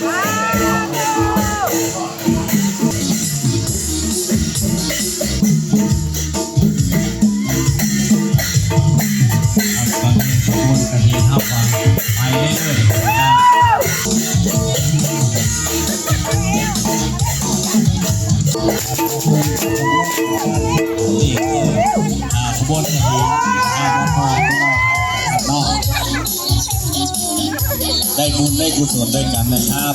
ตอนนี้ขบวนกระเทียมเข้ามาไปเรื่อยๆนะครับนี่คือขบวน ได้บุญได้กุศลด้วยกันนะครับ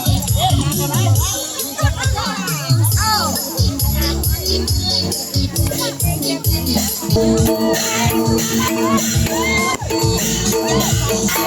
ทุ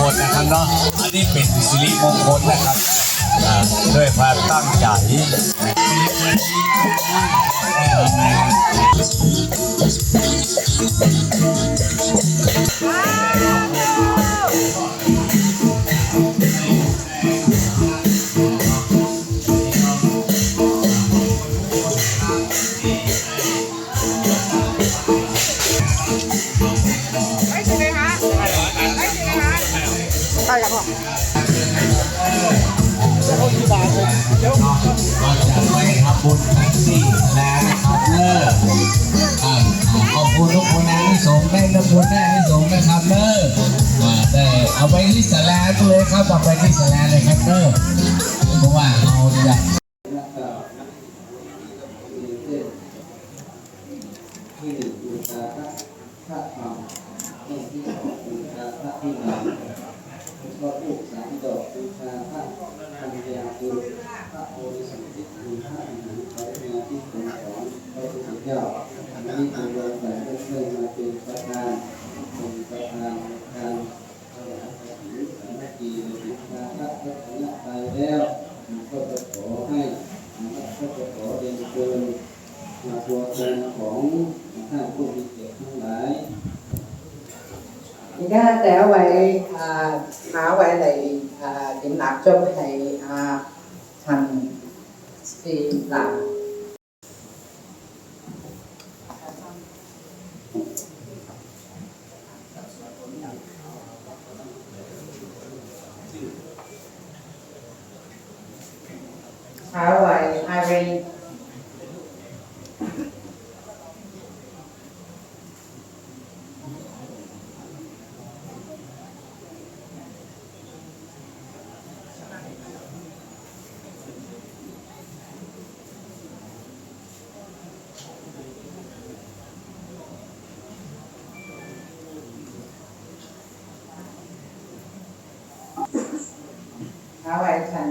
คนนะครับเนาะ อันนี้เป็นสิริมงคลนะครับด้วยความตั้งใจ ส่งได้ทุกคนได้ที่ส่งนะครับเนออ่าได้เอาไปที่สแลนเลยครับเอาไปที่สแลนเลยครับเนอเพราะว่าเราจะก็ปลูกสามดอกบูชาพระปัญญาคือพระโพธิ ตัวแทนของท่านผู้มีเกียรติทั้งหลาย 而家第一位啊，下一位嚟啊点蜡烛系啊陈善南。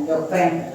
有分。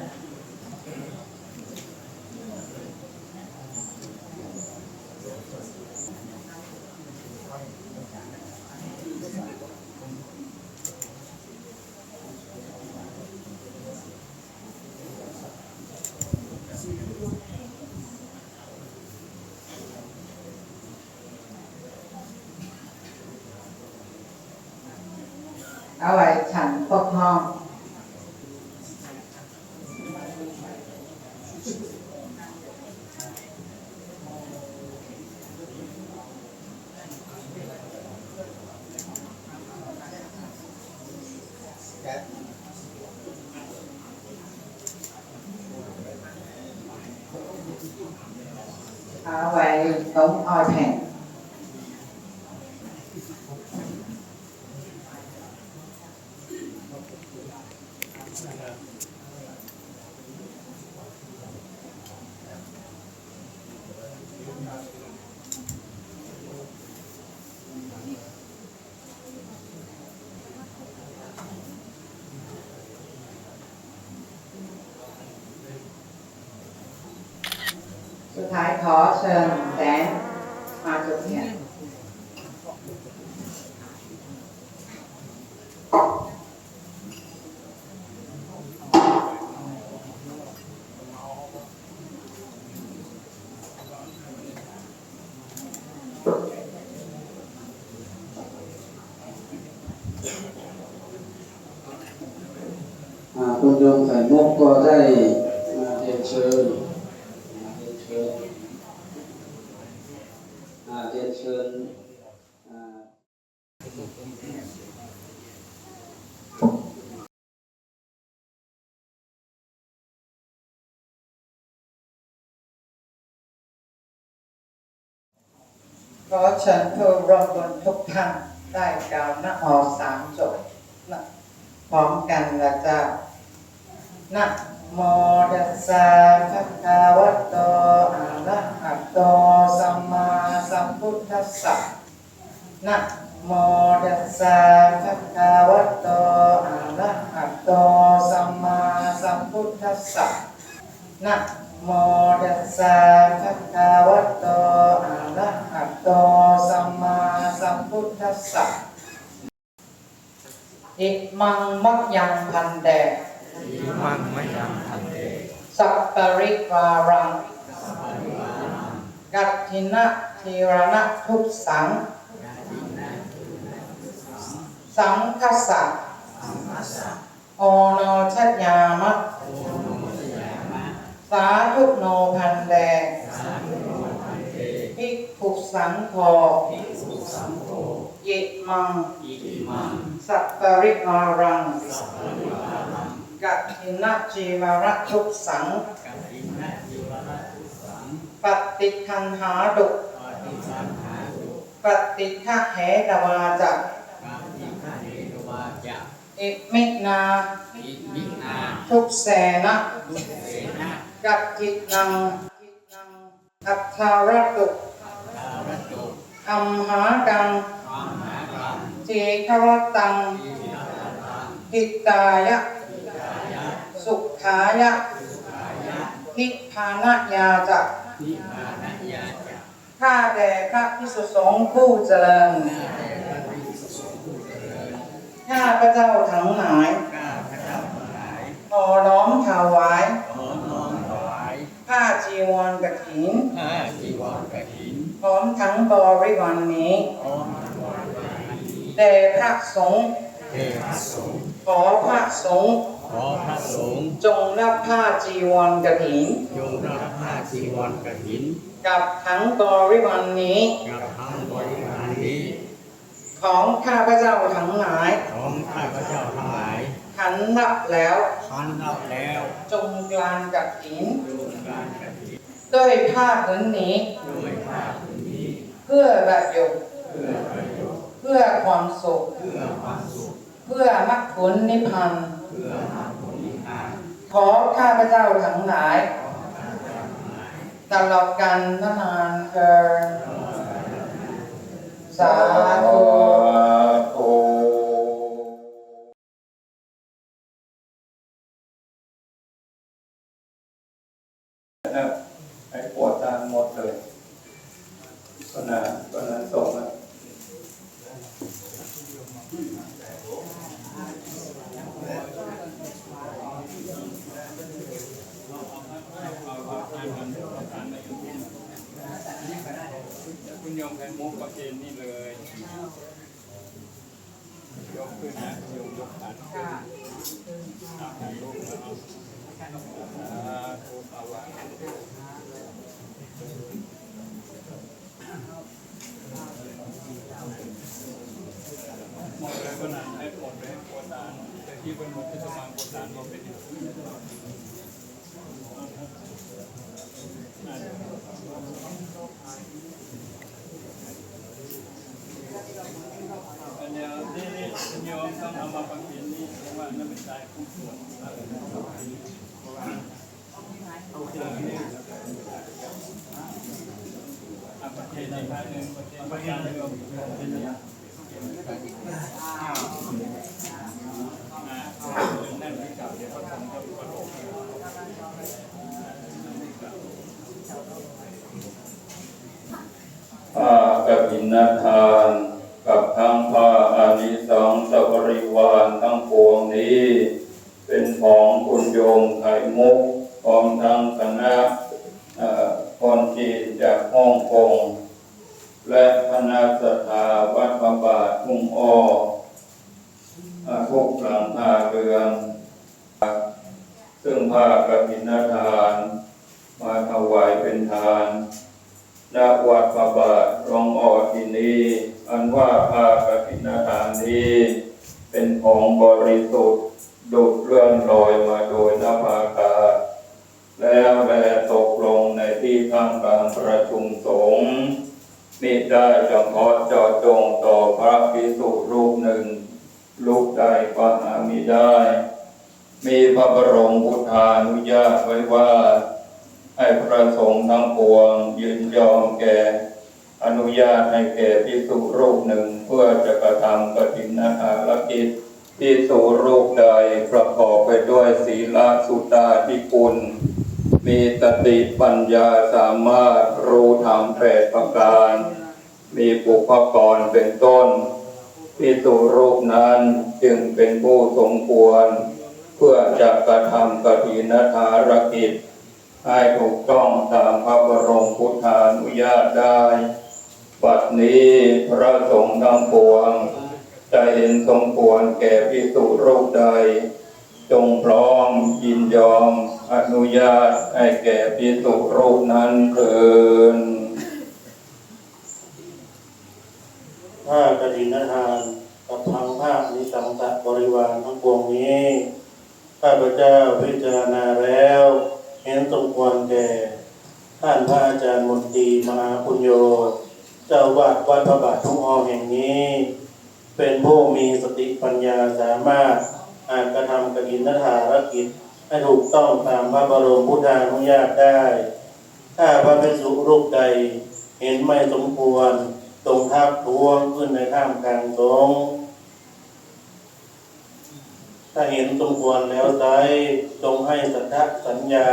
vote on iPad. สุด。ท้ายขอเชิญแดนมาจุดเทียน อ่าคุณโยมไข่มุกก็ได้มาเรียนเชิญมาเรียนเชิญอ่าเรียนเชิญอ่า ขอเชิญผู้ร่วมบุญทุกท่านได้กล่าวนะออสามจบนะพร้อมกันละจ้านะโมตัสสะภะคะวะโตอะระหะโตสัมมาสัมพุทธัสสะนะโมตัสสะภะคะวะโตอะระหะโตสัมมาสัมพุทธัสสะนะ โมตัสสะภะคะวะโตอะระหะโตสัมมาสัมพุทธัสสะอิมังมัคยังพันแดมังไม่ยังทันเตสัปปริวารังกัตถินะทีรณะทุกสัง สังคสะโอโนชัญญามะสาธุโนพันแดภิกขุสังโฆยิมัง สัปปริวารังกัตถินะจีวรทุกสัง ปฏิคันหาดุปฏิฆะเหตวาจักอิมินา ทุกแสนะ กัตถินังอัทธารตุอัมหากังทีฆรตังหิตายะ สุขายะนิพพานยาจักข้าแต่พระพิสุสงฆ์ผู้เจริญข้าพระเจ้าทั้งหลายขอน้อมถวาย ผ้าจีวรกฐิน ผ้าจีวรกฐิน พร้อมทั้งบริวารนี้พร้อมแด่พระสงฆ์เทพสงฆ์ขอพระสงฆ์ขอพระสงฆ์จงรับผ้าจีวรกฐินจงรับผ้าจีวรกฐิน กับทั้งบริวารนี้กับทั้งบริวารนี้ ของข้าพระเจ้าทั้งหลาย ของข้าพเจ้าทั้งหลายขันรับแล้วทันรับแล้ว จงกลานกฐินโยงการกฐิน ด้วยผ้าผืนนี้นนี้เพื่อประโยชน์เพื่อประโยชน์เพื่อความสุขเพื่อความสุขเพื่อมรรคผลนิพพานเพื่อมรรคผลนิพพานขอข้าพเจ้าทั้งหลายตลอดกันนานเธอานแต่ที่เป็นหมดที่สมางโปรตานมาเป็นอยู่อันเนี้ยนี่นี่คุณโยมต้องเอามาประเคนนี่เพราะว่านั่นเป็นใจผู้ส่วนเพราะว่าโอเคนี่ประเทศในภาคหนึ่งประเคนประเคนโยมเป็นยังไง นั่นที่เก่าเดี๋ยวพระสงฆ์จะอุปโลกน์ นทาน กับทั้งพาอานิสงส์บริวารทั้งปวงนี้ เป็นของคุณโยมไข่มุกพร้อมทั้งคณะเอ่อคนจีนจากฮ่องกง และคณะสถาวัดพระบาททุ่งอ้ออ่าทุกหลังคาเรือน ซึ่งผ้ากฐินทาน มาถวายเป็นทานณวัดพระบาทรองออที่นี้ อันว่าผ้ากฐินทานนี้ เป็นของบริสุทธิ์ดุดเลื่อนลอยมาโดยนภาอากาศ แล้วแลตกลงในที่ท่ามกางประชุมสงฆ์มิได้เฉพาะเจาะจงต่อพระภิกษุรูปหนึ่งลูกใดก็หามิได้ มีพระบรมพุทธานุญาตไว้ว่า ให้พระสงฆ์ทั้งปวงยืนยอมแก่ อนุญาตให้แก่ภิกษุรูปหนึ่งเพื่อจะกระทำกฐินนาหารกิจภิกษุรูปใดประกอบไปด้วยศีลสุตาธิคุณ มีสติปัญญาสามารถรู้ธรรมแปดประการ มีปุพกรเป็นต้นพิสุรูปนั้นจึงเป็นผู้สมควร เพื่อจะกระทำกฐินทารกิจ ให้ถูกต้องตามพระบรมพุทธานุญาตได้บัดนี้พระสงฆ์ทั้งปวงจะเห็นสมควรแก่พิสุรูปใด จงพร้อมยินยอม อนุญาตให้แก่พิสุรูปนั้นเถินผ้ากฐินทานกับทางผ้านิสังสะบริวารทั้งปวงนี้ข้าพเจ้าพิจารณาแล้ว เห็นสมควรแก่ท่านพระอาจารย์มนตรีมหาปุญโยเจ้าวาดวัดพระบาททุ่งออแห่งนี้ เป็นผู้มีสติปัญญาสามารถอาจกระทำกฐินทารกิจ ให้ถูกต้องตามพระบรมพุทธานุญาตได้ ถ้าพระภิกษุรูปใดเห็นไม่สมควรตรงทับทวงขึ้นในท่ามกลางสงฆ์ถ้าเห็นสมควรแล้วไซจงให้สัทธสัญญา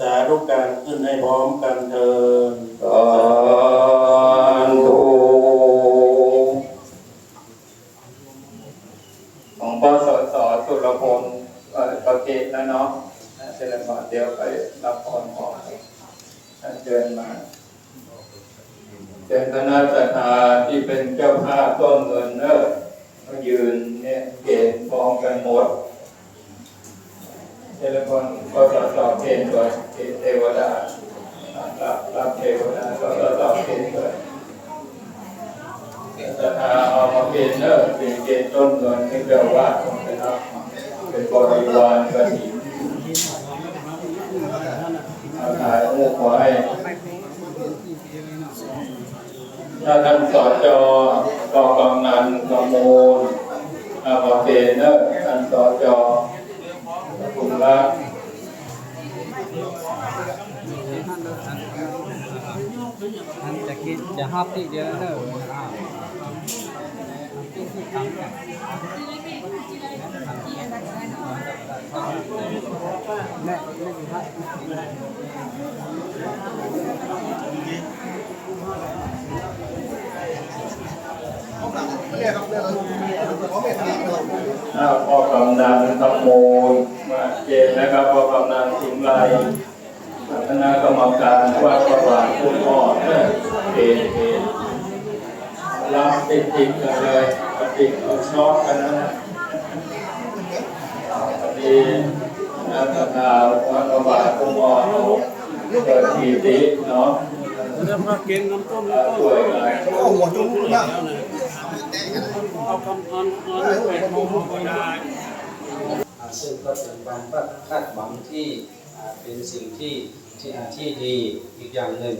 สาธุการขึ้นให้พร้อมกันเถิดสาธุของพ่อสสสุรพลเอ่อ ประเกตนะเนาะเชิญมาเดี๋ยวไปรับพรของเชิญมาเป็นคณะสถาที่เป็นเจ้าภาพต้นเงินเนอะมายืนเนี่ยเกณฑ์พร้อมกันหมดเทเลพนก็สสเกณฑ์ด้วยเทวดารับรับเทวดาก็รับรับเกณฑ์ด้วยศรัทธาเอามาเกณฑ์เนอะเป็นเกณฑ์ต้นเงินให้เจ้าว่านะครับ เป็นบริวารกฐินเอาถ่ายรูปไว้ถ้าท่านสอจอกอกำนันกำมูลอามาเกณฑ์เนอะท่านสอจอคุณรัก anh จะกินจะฮอบที่เดียวเนอะอ้าวแม่แม่ครับ อ่าพ่อ กำนันขโมยมาเจนนะครับพ่อกำนันสิงไรคณะกรรมการวัดประวัติคุณพ่อเนี่ยเกณฑ์เรับติดติดกันเลยติดเอาช็อตกันนะพอดีนักศรัทธาวัดประวัติคุณพ่อเขาเกิดทีติเนาะเก่งน้ำต้มอ่าช่วยกันเอาหัวจุ้งนะเอาคำอันอันเป็ดโมโหก็ได้ ซึ่งก็เป็นความคาดหวังที่เป็นสิ่งที่ที่ที่ดีอีกอย่างหนึ่ง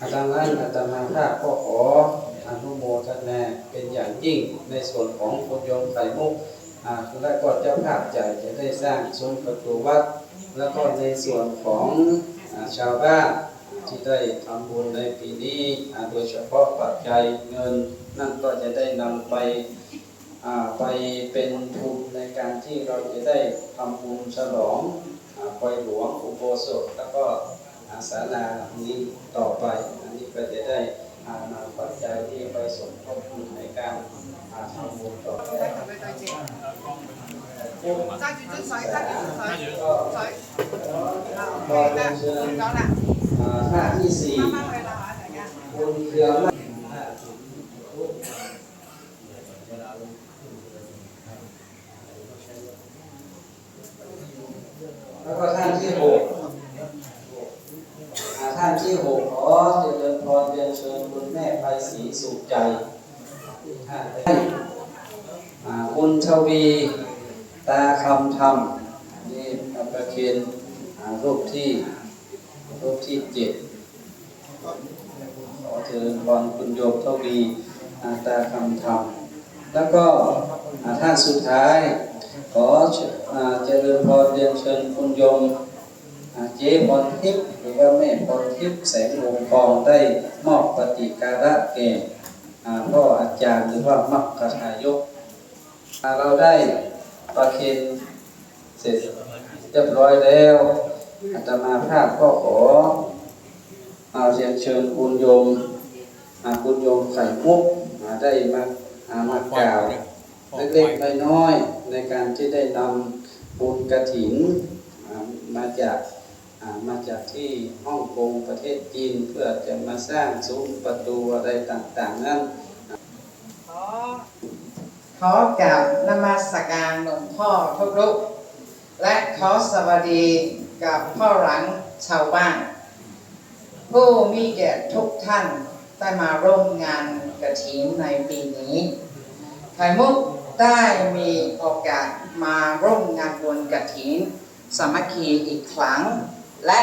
อาจารย์นั้นอาจารย์มาภาพก็ขออนุโมทนาเป็นอย่างยิ่งในส่วนของคุณโยมไข่มุกและก็เจ้าภาพใหญ่จะได้สร้างซุ้มประตูวัด แล้วก็ในส่วนของชาวบ้านที่ได้ทำบุญในปีนี้โดยเฉพาะปัจจัยเงินนั่นก็จะได้นำไป ไปเป็นทุนในการที่เราจะได้ทำบุญฉลองอาไฟหลวงอุโบสถแล้วก็อาศาลาหลังนี้ต่อไป อันนี้ก็จะได้นำปัจจัยที่ไปสมทบทุนในการทำบุญต่อไปก็ขอเรียนเชิญอ่าท่าที่สี่บุญเครือมาก แล้วก็ท่านที่หกอ่าท่านที่หกขอเจริญพรเรียนเชิญคุณแม่ไปศรีสุขใจท่านได้อ่าคุณทวี ตาคำธรรมนี่ประเคนอ่ารูปที่รูปที่เจ็ดขอเจริญพ รคุณโยมทวีอาตาคำธรรม แล้วก็ท่านสุดท้าย ขออเจริญพรเรียนเชิญคุณโยมเจ๊พรทิพย์หรือว่าแม่พรทิพย์แสงวงทองได้มอบปฏิการะแก่อ่าพ่ออาจารย์หรือว่ามัคคทายก เราได้ประเคนเสร็จเรียบร้อยแล้วอาตมาภาพก็ขอเอาเรียนเชิญคุณโยม คุณโยมไข่มุกอ่าได้มาามากล่าวเล็กๆน้อยๆในการที่ได้นำบุญกระถินอ่ามาจากามาจากที่ฮ่องกงประเทศจีนเพื่อจะมาสร้างซุ้มประตูอะไรต่างๆนั้นขอขอกราบนมัสการหลวงพ่อทุกรูปและขอสวัสดีกับพ่อหลังชาวบ้าน ผู้มีเกียรติทุกท่าน ได้มาร่วมงานกระถิ่นในปีนี้ไข่มุกได้มีโอกาสมาร่วมงานบุญกระถินสามัคคีอีกครั้ง และ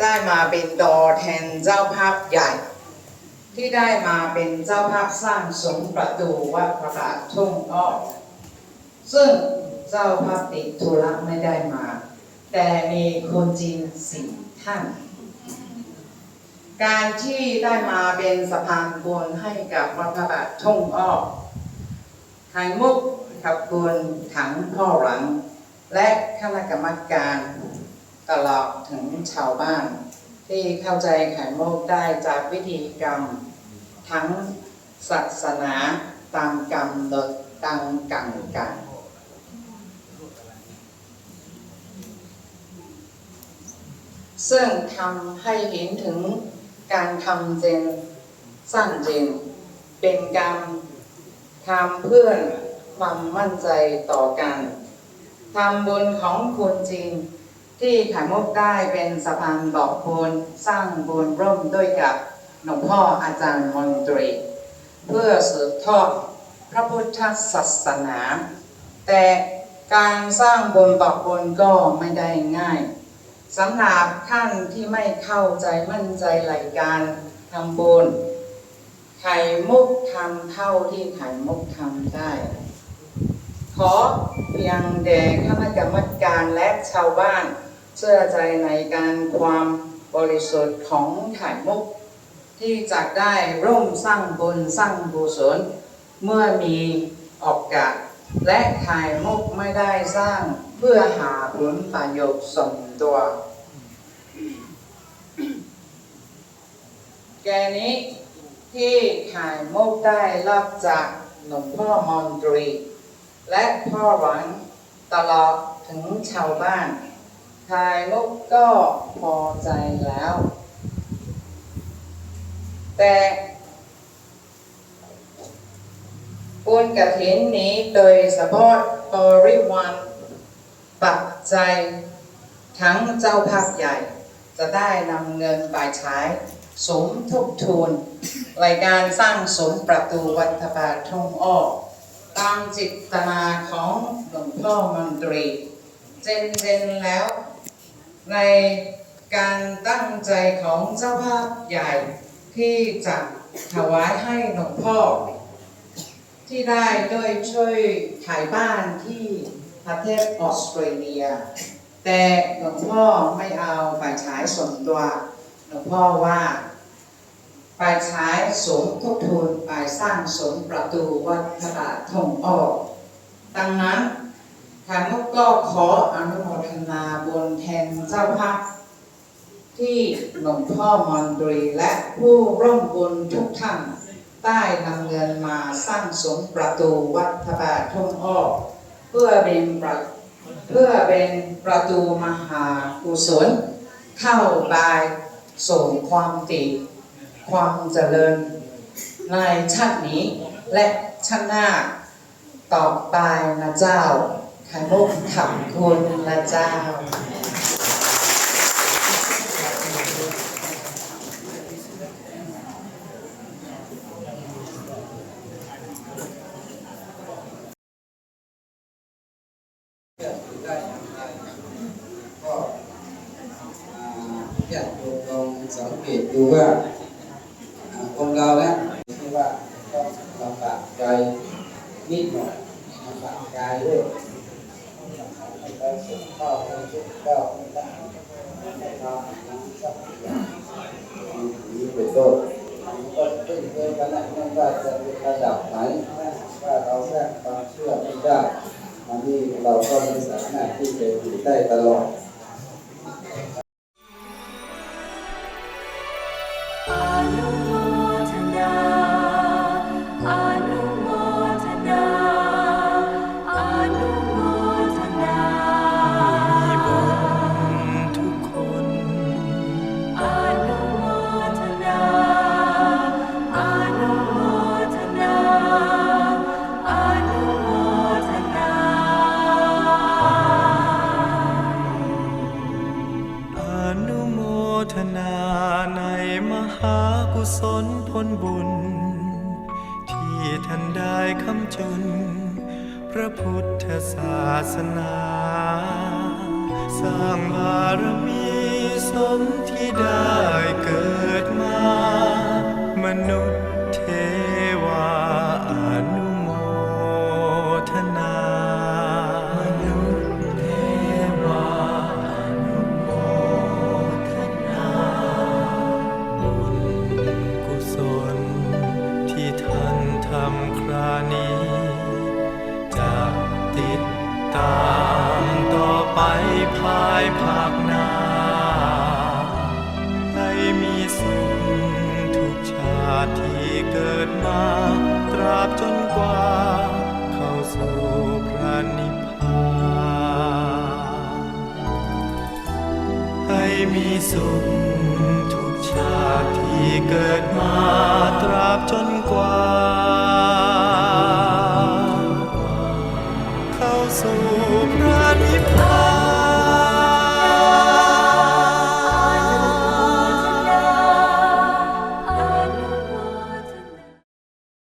ได้มาเป็นดอแทนเจ้าภาพใหญ่ ที่ได้มาเป็นเจ้าภาพสร้างสมประตูวัดพระบาททุ่งอ้อซึ่งเจ้าภาพติดธุระไม่ได้มา แต่มีคนจีนสี่ท่าน การที่ได้มาเป็นสะพานบุญให้กับวัดพระบาททุ่งอ้อไข่มุกขับคุณถังพ่อหลัง และคณะกรรมการตลอดถึงชาวบ้าน ที่เข้าใจไข่มุกได้จากวิธีกรรม ทั้งศาสนาตามกรรมโดตังกังกันซึ่งทำให้เห็นถึง การทำเจนสร้างเจน เป็นการทำเพื่อความมั่นใจต่อกันทำบุญของคนจีนที่ไข่มุกได้เป็นสะพานบอกบุญสร้างบุญร่วมด้วยกับหลวงพ่ออาจารย์มนตรี เพื่อสืบทอดพระพุทธศาสนา แต่การสร้างบุญบอกบุญก็ไม่ได้ง่าย สำหรับท่านที่ไม่เข้าใจมั่นใจหลักการทำบุญไข่มุกทำเท่าที่ไข่มุกทำได้ ขอเพียงแด่คณะกรรมการและชาวบ้าน เชื่อใจในการความบริสุทธิ์ของไข่มุก ที่จะได้ร่วมสร้างบุญสร้างกุศลเมื่อมีโอกาสและไข่มุกไม่ได้สร้าง เพื่อหาผลประโยชน์ส่วนตัว แกนี้ที่ไข่มุกได้รับจากหลวงพ่อมอนตรี และพ่อหวังตลอดถึงชาวบ้านไข่มุกก็พอใจแล้ว แต่บุญกระถินนี้โดยเฉพาะบริวาร ปัจจัยทั้งเจ้าภาพใหญ่ จะได้นำเงินไปใช้สมทบทุนรายการสร้างสมประตูวัดพระบาททงอ้อตามจิตนาของหลวงพ่อมนตรี เจนเจนๆแล้ว ในการตั้งใจของเจ้าภาพใหญ่ ที่จะถวายให้หลวงพ่อ ที่ได้ด้วยช่วยขายบ้านที่ ประเทศออสเตรเลีย แต่หลวงพ่อไม่เอาไปใช้ส่วนตัวหลวงพ่อว่าไปใช้สมทบทุนไปสร้างสมประตูวัดพระบาททองอ้อดังนั้นทางมุกก็ขออนุโมทนาบุญแทนเจ้าภาพที่หลวงพ่อมอนตรีและผู้ร่วมบุญทุกท่านได้นำเงินมาสร้างสมประตูวัดพระบาททงออเพื่อเป็นประเพื่อเป็นประตูมหากุศล เข้าไปสู่ความติความเจริญ ในชาตินี้และชาติหน้าต่อไปนะเจ้าไข่มุกขอบคุณนะเจ้า ได้อย่างไรก็อ่าอยากโยมลองสัง เกตดูว่าอ่าคนเรานะที่ว่าก็ลำบากใจนิดหน่อยลำบากกายด้วยไปสุขข้าวไปสุขข้าวไม่ได้ไม่ทำน้ำสักอย่างนี้เป็นต้นก็ขึ้นเรื่องกันนะไม่ว่าจะเป็นระดับไหนนะว่าเราสร้างความเชื่อไม่ได้อันนี้เราก็ไม่สามารถที่จะอยู่ได้ตลอด ศลผลบุญ ที่ท่านได้คำจุน พระพุทธศาสนา สร้างบารมีสมที่ได้เกิดมา มนุษย์ ภายภาคหน้าให้มีสุขทุกชาติที่เกิดมา ตราบจนกว่า เข้าสู่พระนิพพานให้มีสุขทุกชาติที่เกิดมา ตราบจนกว่า